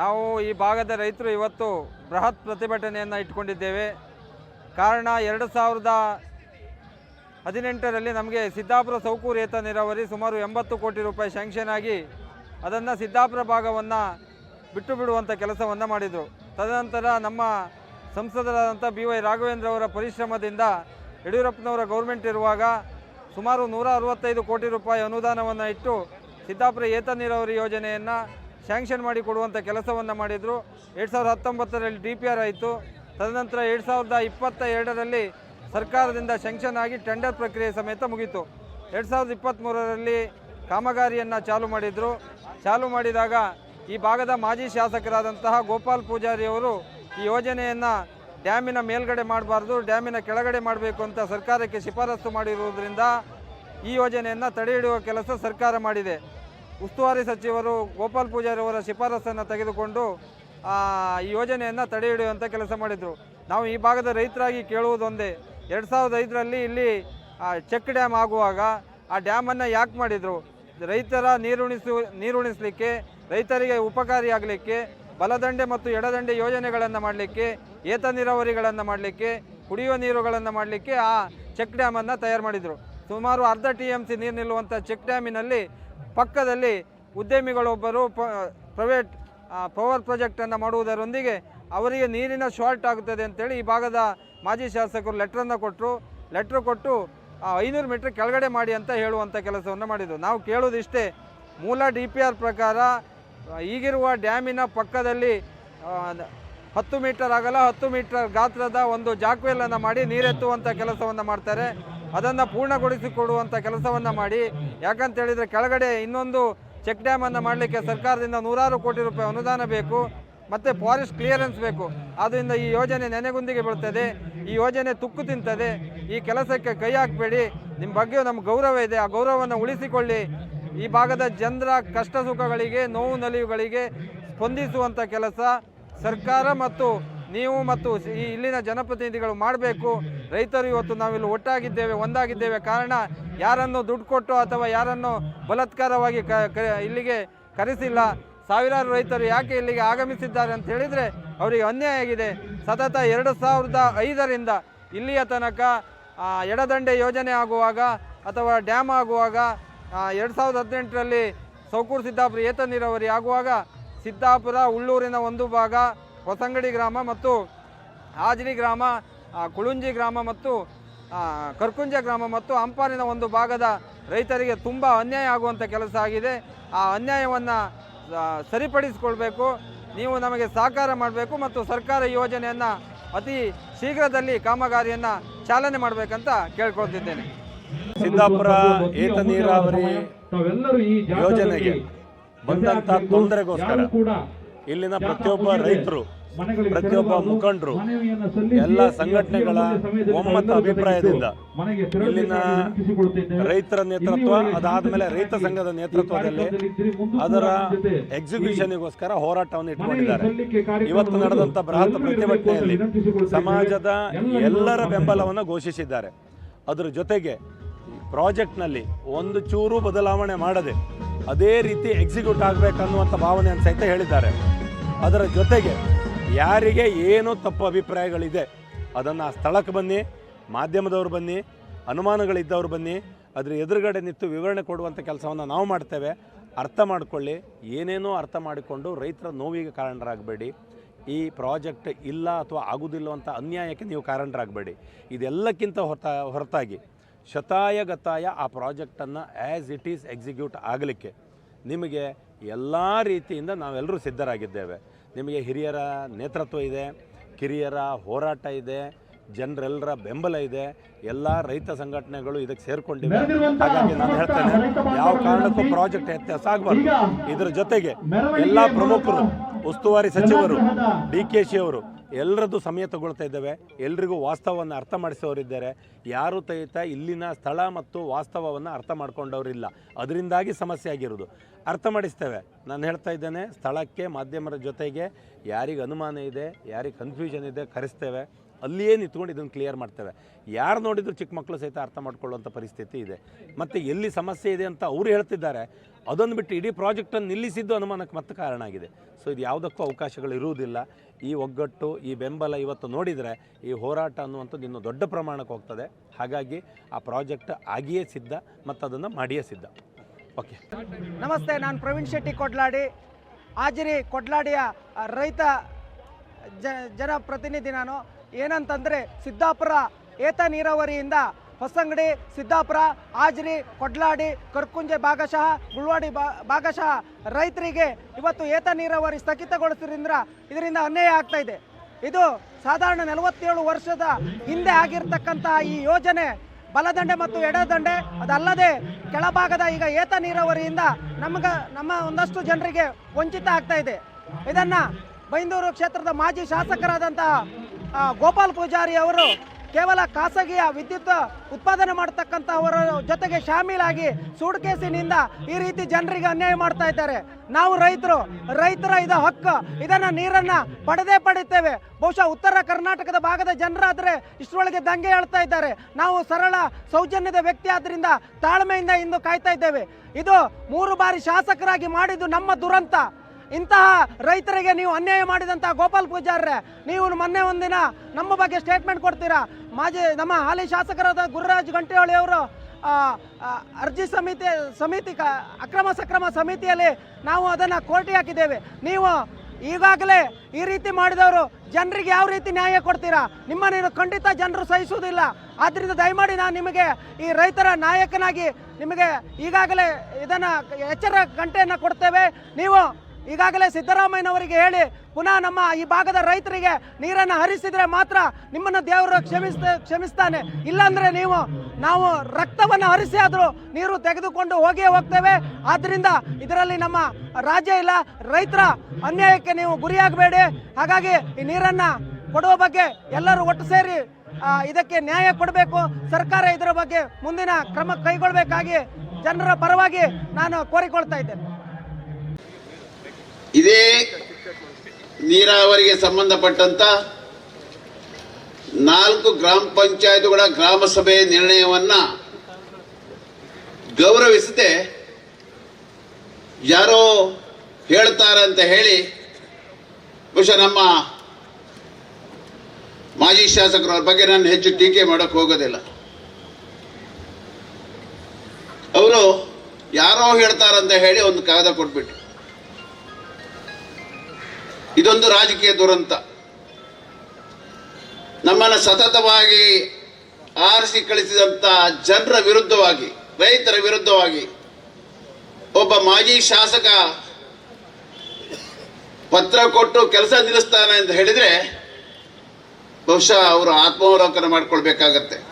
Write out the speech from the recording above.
ನಾವು ಈ ಭಾಗದ ರೈತರು ಇವತ್ತು ಬೃಹತ್ ಪ್ರತಿಭಟನೆಯನ್ನು ಇಟ್ಕೊಂಡಿದ್ದೇವೆ. ಕಾರಣ ಎರಡು ಸಾವಿರದ ಹದಿನೆಂಟರಲ್ಲಿ ನಮಗೆ ಸಿದ್ದಾಪುರ ಸೌಕೂರು ಏತ ನೀರಾವರಿ ಸುಮಾರು ಎಂಬತ್ತು ಕೋಟಿ ರೂಪಾಯಿ ಸ್ಯಾಂಕ್ಷನ್ ಆಗಿ ಅದನ್ನು ಸಿದ್ದಾಪುರ ಭಾಗವನ್ನು ಬಿಟ್ಟು ಬಿಡುವಂಥ ಕೆಲಸವನ್ನು ಮಾಡಿದರು. ತದನಂತರ ನಮ್ಮ ಸಂಸದರಾದಂಥ ಬಿ ವೈ ರಾಘವೇಂದ್ರ ಅವರ ಪರಿಶ್ರಮದಿಂದ ಯಡಿಯೂರಪ್ಪನವರ ಗೌರ್ಮೆಂಟ್ ಇರುವಾಗ ಸುಮಾರು ನೂರ ಅರವತ್ತೈದು ಕೋಟಿ ರೂಪಾಯಿ ಅನುದಾನವನ್ನು ಇಟ್ಟು ಸಿದ್ದಾಪುರ ಏತ ನೀರಾವರಿ ಯೋಜನೆಯನ್ನು ಸ್ಯಾಂಕ್ಷನ್ ಮಾಡಿ ಕೊಡುವಂಥ ಕೆಲಸವನ್ನು ಮಾಡಿದರು. ಎರಡು ಸಾವಿರದ ಹತ್ತೊಂಬತ್ತರಲ್ಲಿ ಡಿ ಪಿ ಆರ್ ಆಯಿತು. ತದನಂತರ ಎರಡು ಸಾವಿರದ ಇಪ್ಪತ್ತ ಎರಡರಲ್ಲಿ ಸರ್ಕಾರದಿಂದ ಸ್ಯಾಂಕ್ಷನ್ ಆಗಿ ಟೆಂಡರ್ ಪ್ರಕ್ರಿಯೆ ಸಮೇತ ಮುಗಿತು. ಎರಡು ಸಾವಿರದ ಇಪ್ಪತ್ತ್ಮೂರರಲ್ಲಿ ಕಾಮಗಾರಿಯನ್ನು ಚಾಲು ಮಾಡಿದರು. ಚಾಲು ಮಾಡಿದಾಗ ಈ ಭಾಗದ ಮಾಜಿ ಶಾಸಕರಾದಂತಹ ಗೋಪಾಲ್ ಪೂಜಾರಿ ಅವರು ಈ ಯೋಜನೆಯನ್ನು ಡ್ಯಾಮಿನ ಮೇಲ್ಗಡೆ ಮಾಡಬಾರ್ದು, ಡ್ಯಾಮಿನ ಕೆಳಗಡೆ ಮಾಡಬೇಕು ಅಂತ ಸರ್ಕಾರಕ್ಕೆ ಶಿಫಾರಸು ಮಾಡಿರುವುದರಿಂದ ಈ ಯೋಜನೆಯನ್ನು ತಡೆ ಹಿಡಿಯುವ ಕೆಲಸ ಸರ್ಕಾರ ಮಾಡಿದೆ. ಉಸ್ತುವಾರಿ ಸಚಿವರು ಗೋಪಾಲ್ ಪೂಜಾರಿ ಅವರ ಶಿಫಾರಸನ್ನು ತೆಗೆದುಕೊಂಡು ಈ ಯೋಜನೆಯನ್ನು ತಡೆ ಹಿಡಿಯುವಂಥ ಕೆಲಸ ಮಾಡಿದರು. ನಾವು ಈ ಭಾಗದ ರೈತರಾಗಿ ಕೇಳುವುದೊಂದೇ. ಎರಡು ಸಾವಿರದ ಐದರಲ್ಲಿ ಇಲ್ಲಿ ಚೆಕ್ ಡ್ಯಾಮ್ ಆಗುವಾಗ ಆ ಡ್ಯಾಮನ್ನು ಯಾಕೆ ಮಾಡಿದರು? ರೈತರ ನೀರುಣಿಸು ನೀರುಣಿಸಲಿಕ್ಕೆ ರೈತರಿಗೆ ಉಪಕಾರಿಯಾಗಲಿಕ್ಕೆ ಬಲದಂಡೆ ಮತ್ತು ಎಡದಂಡೆ ಯೋಜನೆಗಳನ್ನು ಮಾಡಲಿಕ್ಕೆ, ಏತ ನೀರಾವರಿಗಳನ್ನು ಮಾಡಲಿಕ್ಕೆ, ಕುಡಿಯುವ ನೀರುಗಳನ್ನು ಮಾಡಲಿಕ್ಕೆ ಆ ಚೆಕ್ ಡ್ಯಾಮನ್ನು ತಯಾರು ಮಾಡಿದರು. ಸುಮಾರು ಅರ್ಧ ಟಿ ಎಂ ಸಿ ನೀರು ನಿಲ್ಲುವಂಥ ಚೆಕ್ ಡ್ಯಾಮಿನಲ್ಲಿ ಪಕ್ಕದಲ್ಲಿ ಉದ್ಯಮಿಗಳೊಬ್ಬರು ಪ, ಪ್ರೈವೇಟ್ ಪವರ್ ಪ್ರಾಜೆಕ್ಟನ್ನು ಮಾಡುವುದರೊಂದಿಗೆ ಅವರಿಗೆ ನೀರಿನ ಶಾರ್ಟ್ ಆಗುತ್ತದೆ ಅಂತೇಳಿ ಈ ಭಾಗದ ಮಾಜಿ ಶಾಸಕರು ಲೆಟ್ರನ್ನು ಕೊಟ್ಟರು ಲೆಟ್ರ್ ಕೊಟ್ಟು ಐನೂರು ಮೀಟ್ರ್ ಕೆಳಗಡೆ ಮಾಡಿ ಅಂತ ಹೇಳುವಂಥ ಕೆಲಸವನ್ನು ಮಾಡಿದರು. ನಾವು ಕೇಳೋದಿಷ್ಟೇ ಮೂಲ ಡಿ ಪಿ ಆರ್ ಪ್ರಕಾರ ಈಗಿರುವ ಡ್ಯಾಮಿನ ಪಕ್ಕದಲ್ಲಿ ಹತ್ತು ಮೀಟರ್ ಆಗಲ್ಲ, ಹತ್ತು ಮೀಟರ್ ಗಾತ್ರದ ಒಂದು ಜಾಕ್ವೆಲನ್ನು ಮಾಡಿ ನೀರೆತ್ತುವಂಥ ಕೆಲಸವನ್ನು ಮಾಡ್ತಾರೆ. ಅದನ್ನು ಪೂರ್ಣಗೊಳಿಸಿಕೊಡುವಂಥ ಕೆಲಸವನ್ನು ಮಾಡಿ. ಯಾಕಂತ ಹೇಳಿದರೆ ಕೆಳಗಡೆ ಇನ್ನೊಂದು ಚೆಕ್ ಡ್ಯಾಮನ್ನು ಮಾಡಲಿಕ್ಕೆ ಸರ್ಕಾರದಿಂದ ನೂರಾರು ಕೋಟಿ ರೂಪಾಯಿ ಅನುದಾನ ಬೇಕು, ಮತ್ತು ಫಾರೆಸ್ಟ್ ಕ್ಲಿಯರೆನ್ಸ್ ಬೇಕು. ಆದ್ದರಿಂದ ಈ ಯೋಜನೆ ನೆನೆಗುಂದಿಗೆ ಬೀಳ್ತದೆ ಈ ಯೋಜನೆ ತುಕ್ಕು ತಿಂತದೆ. ಈ ಕೆಲಸಕ್ಕೆ ಕೈ ಹಾಕಬೇಡಿ. ನಿಮ್ಮ ಬಗ್ಗೆ ನಮ್ಮ ಗೌರವ ಇದೆ. ಆ ಗೌರವವನ್ನು ಉಳಿಸಿಕೊಳ್ಳಿ. ಈ ಭಾಗದ ಜನರ ಕಷ್ಟ ಸುಖಗಳಿಗೆ ನೋವು ನಲಿವುಗಳಿಗೆ ಸ್ಪಂದಿಸುವಂಥ ಕೆಲಸ ಸರ್ಕಾರ ಮತ್ತು ನೀವು ಮತ್ತು ಈ ಇಲ್ಲಿನ ಜನಪ್ರತಿನಿಧಿಗಳು ಮಾಡಬೇಕು. ರೈತರು ಇವತ್ತು ನಾವಿಲ್ಲಿ ಒಟ್ಟಾಗಿದ್ದೇವೆ, ಒಂದಾಗಿದ್ದೇವೆ. ಕಾರಣ ಯಾರನ್ನು ದುಡ್ಡು ಕೊಟ್ಟು ಅಥವಾ ಯಾರನ್ನು ಬಲತ್ಕಾರವಾಗಿ ಇಲ್ಲಿಗೆ ಕರೆಸಿಲ್ಲ, ಸಾವಿರಾರು ರೈತರು ಯಾಕೆ ಇಲ್ಲಿಗೆ ಆಗಮಿಸಿದ್ದಾರೆ ಅಂತ ಹೇಳಿದರೆ ಅವರಿಗೆ ಅನ್ಯಾಯ ಆಗಿದೆ. ಸತತ ಎರಡು ಸಾವಿರದ ಐದರಿಂದ ಇಲ್ಲಿಯ ತನಕ ಎಡದಂಡೆ ಯೋಜನೆ ಆಗುವಾಗ ಅಥವಾ ಡ್ಯಾಮ್ ಆಗುವಾಗ ಎರಡು ಸಾವಿರದ ಹದಿನೆಂಟರಲ್ಲಿ ಸೌಕೂರು ಸಿದ್ದಾಪುರ ಏತ ನೀರಾವರಿ ಆಗುವಾಗ ಸಿದ್ದಾಪುರ, ಉಳ್ಳೂರಿನ ಒಂದು ಭಾಗ ಹೊಸಂಗಡಿ ಗ್ರಾಮ ಮತ್ತು ಹಾಜರಿ ಗ್ರಾಮ ಆ, ಕುಳುಂಜಿ ಗ್ರಾಮ ಮತ್ತು ಆ, ಕರ್ಕುಂಜ ಗ್ರಾಮ ಮತ್ತು ಹಂಪಾನಿನ ಒಂದು ಭಾಗದ ರೈತರಿಗೆ ತುಂಬ ಅನ್ಯಾಯ ಆಗುವಂಥ ಕೆಲಸ ಆಗಿದೆ. ಆ ಅನ್ಯಾಯವನ್ನು ಸರಿಪಡಿಸಿಕೊಳ್ಬೇಕು. ನೀವು ನಮಗೆ ಸಹಕಾರ ಮಾಡಬೇಕು ಮತ್ತು ಸರ್ಕಾರ ಈ ಯೋಜನೆಯನ್ನು ಅತಿ ಶೀಘ್ರದಲ್ಲಿ ಕಾಮಗಾರಿಯನ್ನು ಚಾಲನೆ ಮಾಡಬೇಕಂತ ಕೇಳ್ಕೊಳ್ತಿದ್ದೇನೆ. ಸಿದ್ದಾಪುರ ಏತ ನೀರಾವರಿ ಯೋಜನೆಗೆ ಬಂದಂತ ಜಾಥಾಕ್ಕೆ ತೊಂದರೆಗೋಸ್ಕರ. ಕೂಡ ಇಲ್ಲಿನ ಪ್ರತಿಯೊಬ್ಬ ರೈತರು ಪ್ರತಿಯೊಬ್ಬ. ಮುಖಂಡರು ಎಲ್ಲ ಸಂಘಟನೆಗಳ ಒಮ್ಮತ ಅಭಿಪ್ರಾಯದಿಂದ ಇಲ್ಲಿನ ರೈತರ ನೇತೃತ್ವ ಅದಾದ ಮೇಲೆ ರೈತ ಸಂಘದ ನೇತೃತ್ವದಲ್ಲಿ ಅದರ ಎಕ್ಸಿಕ್ಯೂಷನ್ಗೋಸ್ಕರ ಹೋರಾಟವನ್ನು ಇಟ್ಕೊಂಡಿದ್ದಾರೆ. ಇವತ್ತು ನಡೆದಂತ ಬೃಹತ್ ಪ್ರತಿಭಟನೆಯಲ್ಲಿ ಸಮಾಜದ ಎಲ್ಲರ ಬೆಂಬಲವನ್ನು ಘೋಷಿಸಿದ್ದಾರೆ. ಅದರ ಜೊತೆಗೆ ಪ್ರಾಜೆಕ್ಟ್ನಲ್ಲಿ ಒಂದು ಚೂರು ಬದಲಾವಣೆ ಮಾಡದೆ ಅದೇ ರೀತಿ ಎಕ್ಸಿಕ್ಯೂಟ್ ಆಗಬೇಕನ್ನುವಂಥ ಭಾವನೆಯನ್ನು ಸಹಿತ ಹೇಳಿದ್ದಾರೆ. ಅದರ ಜೊತೆಗೆ ಯಾರಿಗೆ ಏನು ತಪ್ಪು ಅಭಿಪ್ರಾಯಗಳಿದೆ, ಅದನ್ನು ಆ ಸ್ಥಳಕ್ಕೆ ಬನ್ನಿ, ಮಾಧ್ಯಮದವರು ಬನ್ನಿ, ಅನುಮಾನಗಳಿದ್ದವ್ರು ಬನ್ನಿ, ಅದರ ಎದುರುಗಡೆ ನಿಂತು ವಿವರಣೆ ಕೊಡುವಂಥ ಕೆಲಸವನ್ನು ನಾವು ಮಾಡ್ತೇವೆ. ಅರ್ಥ ಮಾಡಿಕೊಳ್ಳಿ, ಏನೇನೋ ಅರ್ಥ ಮಾಡಿಕೊಂಡು ರೈತರ ನೋವಿಗೆ ಕಾರಣರಾಗಬೇಡಿ. ಈ ಪ್ರಾಜೆಕ್ಟ್ ಇಲ್ಲ ಅಥವಾ ಆಗುವುದಿಲ್ಲ ಅಂತ ಅನ್ಯಾಯಕ್ಕೆ ನೀವು ಕಾರಣರಾಗಬೇಡಿ. ಇದೆಲ್ಲಕ್ಕಿಂತ ಹೊರತ, ಹೊರತಾಗಿ ಶತಾಯಗತಾಯ ಆ ಪ್ರಾಜೆಕ್ಟನ್ನು ಆ್ಯಸ್ ಇಟ್ ಈಸ್ ಎಕ್ಸಿಕ್ಯೂಟ್ ಆಗಲಿಕ್ಕೆ ನಿಮಗೆ ಎಲ್ಲ ರೀತಿಯಿಂದ ನಾವೆಲ್ಲರೂ ಸಿದ್ಧರಾಗಿದ್ದೇವೆ. ನಿಮಗೆ ಹಿರಿಯರ ನೇತೃತ್ವ ಇದೆ ಕಿರಿಯರ ಹೋರಾಟ ಇದೆ ಜನರೆಲ್ಲರ ಬೆಂಬಲ ಇದೆ ಎಲ್ಲ ರೈತ ಸಂಘಟನೆಗಳು ಇದಕ್ಕೆ ಸೇರ್ಕೊಂಡಿವೆ. ಹಾಗಾಗಿ ನಾನು ಹೇಳ್ತೇನೆ ಯಾವ ಕಾರಣಕ್ಕೂ ಪ್ರಾಜೆಕ್ಟ್ ವ್ಯತ್ಯಾಸ ಆಗಬಾರ್ದು ಇದರ ಜೊತೆಗೆ ಎಲ್ಲ ಪ್ರಮುಖರು ಉಸ್ತುವಾರಿ ಸಚಿವರು ಡಿ ಕೆ ಶಿ ಅವರು ಎಲ್ಲರದ್ದು ಸಮಯ ತಗೊಳ್ತಾ ಇದ್ದೇವೆ, ಎಲ್ರಿಗೂ ವಾಸ್ತವವನ್ನು ಅರ್ಥ ಮಾಡಿಸೋರಿದ್ದಾರೆ ಯಾರು ತೈತ ಇಲ್ಲಿನ ಸ್ಥಳ ಮತ್ತು ವಾಸ್ತವವನ್ನು ಅರ್ಥ ಮಾಡ್ಕೊಂಡವರಿಲ್ಲ ಅದರಿಂದಾಗಿ ಸಮಸ್ಯೆ ಆಗಿರೋದು. ಅರ್ಥ ಮಾಡಿಸ್ತೇವೆ. ನಾನು ಹೇಳ್ತಾ ಇದ್ದೇನೆ, ಸ್ಥಳಕ್ಕೆ ಮಾಧ್ಯಮರ ಜೊತೆಗೆ ಯಾರಿಗೆ ಅನುಮಾನ ಇದೆ, ಯಾರಿಗೆ ಕನ್ಫ್ಯೂಷನ್ ಇದೆ ಕರೆಸ್ತೇವೆ. ಅಲ್ಲಿಯೇ ನಿಂತ್ಕೊಂಡು ಇದನ್ನು ಕ್ಲಿಯರ್ ಮಾಡ್ತೇವೆ. ಯಾರು ನೋಡಿದ್ರು ಚಿಕ್ಕ ಮಕ್ಕಳು ಸಹಿತ ಅರ್ಥ ಮಾಡ್ಕೊಳ್ಳುವಂಥ ಪರಿಸ್ಥಿತಿ ಇದೆ. ಮತ್ತು ಎಲ್ಲಿ ಸಮಸ್ಯೆ ಇದೆ ಅಂತ ಅವರು ಹೇಳ್ತಿದ್ದಾರೆ. ಅದನ್ನು ಬಿಟ್ಟು ಇಡೀ ಪ್ರಾಜೆಕ್ಟನ್ನು ನಿಲ್ಲಿಸಿದ್ದು ಅನುಮಾನಕ್ಕೆ ಮತ್ತೆ ಕಾರಣ ಆಗಿದೆ. ಸೊ ಇದು ಯಾವುದಕ್ಕೂ ಅವಕಾಶಗಳು ಇರುವುದಿಲ್ಲ. ಈ ಒಗ್ಗಟ್ಟು, ಈ ಬೆಂಬಲ ಇವತ್ತು ನೋಡಿದರೆ ಈ ಹೋರಾಟ ಅನ್ನುವಂಥದ್ದು ಇನ್ನೂ ದೊಡ್ಡ ಪ್ರಮಾಣಕ್ಕೆ ಹೋಗ್ತದೆ. ಹಾಗಾಗಿ ಆ ಪ್ರಾಜೆಕ್ಟ್ ಆಗಿಯೇ ಸಿದ್ಧ ಮತ್ತು ಅದನ್ನು ಮಾಡಿಯೇ ಸಿದ್ಧ. ಓಕೆ ನಮಸ್ತೆ, ನಾನು ಪ್ರವೀಣ್ ಶೆಟ್ಟಿ ಕೊಡ್ಲಾಡಿ. ಆಜರಿ ಕೊಡ್ಲಾಡಿಯ ರೈತ ಜ ಜನಪ್ರತಿನಿಧಿ ನಾನು. ಏನಂತಂದರೆ ಸಿದ್ದಾಪುರ ಏತ ನೀರಾವರಿಯಿಂದ ಹೊಸಂಗಡಿ, ಸಿದ್ದಾಪುರ, ಹಾಜರಿ, ಕೊಡ್ಲಾಡಿ, ಕರ್ಕುಂಜೆ ಭಾಗಶಃ, ಗುಳ್ವಾಡಿ ಭಾಗಶಃ ರೈತರಿಗೆ ಇವತ್ತು ಏತ ನೀರಾವರಿ ಸ್ಥಗಿತಗೊಳಿಸಿದ್ರಿಂದ ಇದರಿಂದ ಅನ್ಯಾಯ ಆಗ್ತಾ ಇದೆ. ಇದು ಸಾಧಾರಣ ನಲವತ್ತೇಳು ವರ್ಷದ ಹಿಂದೆ ಆಗಿರ್ತಕ್ಕಂತಹ ಈ ಯೋಜನೆ, ಬಲದಂಡೆ ಮತ್ತು ಎಡದಂಡೆ ಅದಲ್ಲದೆ ಕೆಳಭಾಗದ ಈಗ ಏತ ನೀರಾವರಿಯಿಂದ ನಮಗ, ನಮ್ಮ ಒಂದಷ್ಟು ಜನರಿಗೆ ವಂಚಿತ ಆಗ್ತಾ ಇದೆ. ಇದನ್ನ ಬೈಂದೂರು ಕ್ಷೇತ್ರದ ಮಾಜಿ ಶಾಸಕರಾದಂತಹ ಗೋಪಾಲ್ ಪೂಜಾರಿ ಅವರು ಕೇವಲ ಖಾಸಗಿಯ ವಿದ್ಯುತ್ ಉತ್ಪಾದನೆ ಮಾಡತಕ್ಕಂಥವರ ಜೊತೆಗೆ ಶಾಮೀಲಾಗಿ ಸೂಡ್ಕೇಸಿನಿಂದ ಈ ರೀತಿ ಜನರಿಗೆ ಅನ್ಯಾಯ ಮಾಡ್ತಾ ಇದ್ದಾರೆ. ನಾವು ರೈತರು, ರೈತರ ಇದು ಹಕ್ಕು, ಇದನ್ನು ನೀರನ್ನು ಪಡೆದೇ ಪಡೆಯುತ್ತೇವೆ. ಬಹುಶಃ ಉತ್ತರ ಕರ್ನಾಟಕದ ಭಾಗದ ಜನರಾದರೆ ಇಷ್ಟರೊಳಗೆ ದಂಗೆ ಹೇಳ್ತಾ ಇದ್ದಾರೆ. ನಾವು ಸರಳ, ಸೌಜನ್ಯದ ವ್ಯಕ್ತಿ ಆದ್ದರಿಂದ ತಾಳ್ಮೆಯಿಂದ ಇಂದು ಕಾಯ್ತಾ ಇದ್ದೇವೆ. ಇದು ಮೂರು ಬಾರಿ ಶಾಸಕರಾಗಿ ಮಾಡಿದ್ದು ನಮ್ಮ ದುರಂತ. ಇಂತಹ ರೈತರಿಗೆ ನೀವು ಅನ್ಯಾಯ ಮಾಡಿದಂಥ ಗೋಪಾಲ್ ಪೂಜಾರ್ರೆ, ನೀವು ಮೊನ್ನೆ ಒಂದಿನ ನಮ್ಮ ಬಗ್ಗೆ ಸ್ಟೇಟ್ಮೆಂಟ್ ಕೊಡ್ತೀರಾ? ಮಾಜಿ ನಮ್ಮ ಹಾಲಿ ಶಾಸಕರಾದ ಗುರುರಾಜ್ ಗಂಟೆಹೊಳಿ ಅವರು ಅರ್ಜಿ ಸಮಿತಿ ಸಮಿತಿ ಅಕ್ರಮ ಸಕ್ರಮ ಸಮಿತಿಯಲ್ಲಿ ನಾವು ಅದನ್ನು ಕೋರ್ಟಿ ಹಾಕಿದ್ದೇವೆ. ನೀವು ಈಗಾಗಲೇ ಈ ರೀತಿ ಮಾಡಿದವರು ಜನರಿಗೆ ಯಾವ ರೀತಿ ನ್ಯಾಯ ಕೊಡ್ತೀರಾ? ನಿಮ್ಮ ನೀನು ಖಂಡಿತ ಜನರು ಸಹಿಸುವುದಿಲ್ಲ. ಆದ್ದರಿಂದ ದಯಮಾಡಿ ನಾನು ನಿಮಗೆ ಈ ರೈತರ ನಾಯಕನಾಗಿ ನಿಮಗೆ ಈಗಾಗಲೇ ಇದನ್ನು ಎಚ್ಚರ ಗಂಟೆಯನ್ನು ಕೊಡ್ತೇವೆ. ನೀವು ಈಗಾಗಲೇ ಸಿದ್ದರಾಮಯ್ಯನವರಿಗೆ ಹೇಳಿ, ಪುನಃ ನಮ್ಮ ಈ ಭಾಗದ ರೈತರಿಗೆ ನೀರನ್ನು ಹರಿಸಿದ್ರೆ ಮಾತ್ರ ನಿಮ್ಮನ್ನು ದೇವರು ಕ್ಷಮಿಸ್ತ, ಕ್ಷಮಿಸ್ತಾನೆ. ಇಲ್ಲಾಂದ್ರೆ ನೀವು, ನಾವು ರಕ್ತವನ್ನು ಹರಿಸಿ ಆದರೂ ನೀರು ತೆಗೆದುಕೊಂಡು ಹೋಗಿಯೇ ಹೋಗ್ತೇವೆ. ಆದ್ದರಿಂದ ಇದರಲ್ಲಿ ನಮ್ಮ ರಾಜ್ಯ ಇಲ್ಲ, ರೈತರ ಅನ್ಯಾಯಕ್ಕೆ ನೀವು ಗುರಿಯಾಗಬೇಡಿ. ಹಾಗಾಗಿ ಈ ನೀರನ್ನು ಕೊಡುವ ಬಗ್ಗೆ ಎಲ್ಲರೂ ಒಟ್ಟು ಸೇರಿ ಇದಕ್ಕೆ ನ್ಯಾಯ ಕೊಡಬೇಕು. ಸರ್ಕಾರ ಇದರ ಬಗ್ಗೆ ಮುಂದಿನ ಕ್ರಮ ಕೈಗೊಳ್ಳಬೇಕಾಗಿ ಜನರ ಪರವಾಗಿ ನಾನು ಕೋರಿಕೊಳ್ತಾ ಇದ್ದೇನೆ. ಇದೇ ನೀರಾವರಿಗೆ ಸಂಬಂಧಪಟ್ಟಂತ ನಾಲ್ಕು ಗ್ರಾಮ ಪಂಚಾಯತ್ಗಳ ಗ್ರಾಮ ಸಭೆ ನಿರ್ಣಯವನ್ನ ಗೌರವಿಸದೆ ಯಾರೋ ಹೇಳ್ತಾರೆ ಅಂತ ಹೇಳಿ ಬಹುಶಃ ನಮ್ಮ ಮಾಜಿ ಶಾಸಕರ ಬಗ್ಗೆ ನಾನು ಹೆಚ್ಚು ಟೀಕೆ ಮಾಡೋಕೆ ಹೋಗೋದಿಲ್ಲ. ಅವರು ಯಾರೋ ಹೇಳ್ತಾರಂತ ಹೇಳಿ ಒಂದು ಕಾಗದ ಕೊಟ್ಬಿಟ್ಟು ಇದೊಂದು ರಾಜಕೀಯ ದುರಂತ. ನಮ್ಮನ್ನು ಸತತವಾಗಿ ಆರಿಸಿ ಕಳಿಸಿದಂತ ಜನರ ವಿರುದ್ಧವಾಗಿ, ರೈತರ ವಿರುದ್ಧವಾಗಿ ಒಬ್ಬ ಮಾಜಿ ಶಾಸಕ ಪತ್ರ ಕೊಟ್ಟು ಕೆಲಸ ನಿಲ್ಲಿಸ್ತಾನೆ ಅಂತ ಹೇಳಿದ್ರೆ ಬಹುಶಃ ಅವರು ಆತ್ಮಾವಲೋಕನ ಮಾಡ್ಕೊಳ್ಬೇಕಾಗತ್ತೆ.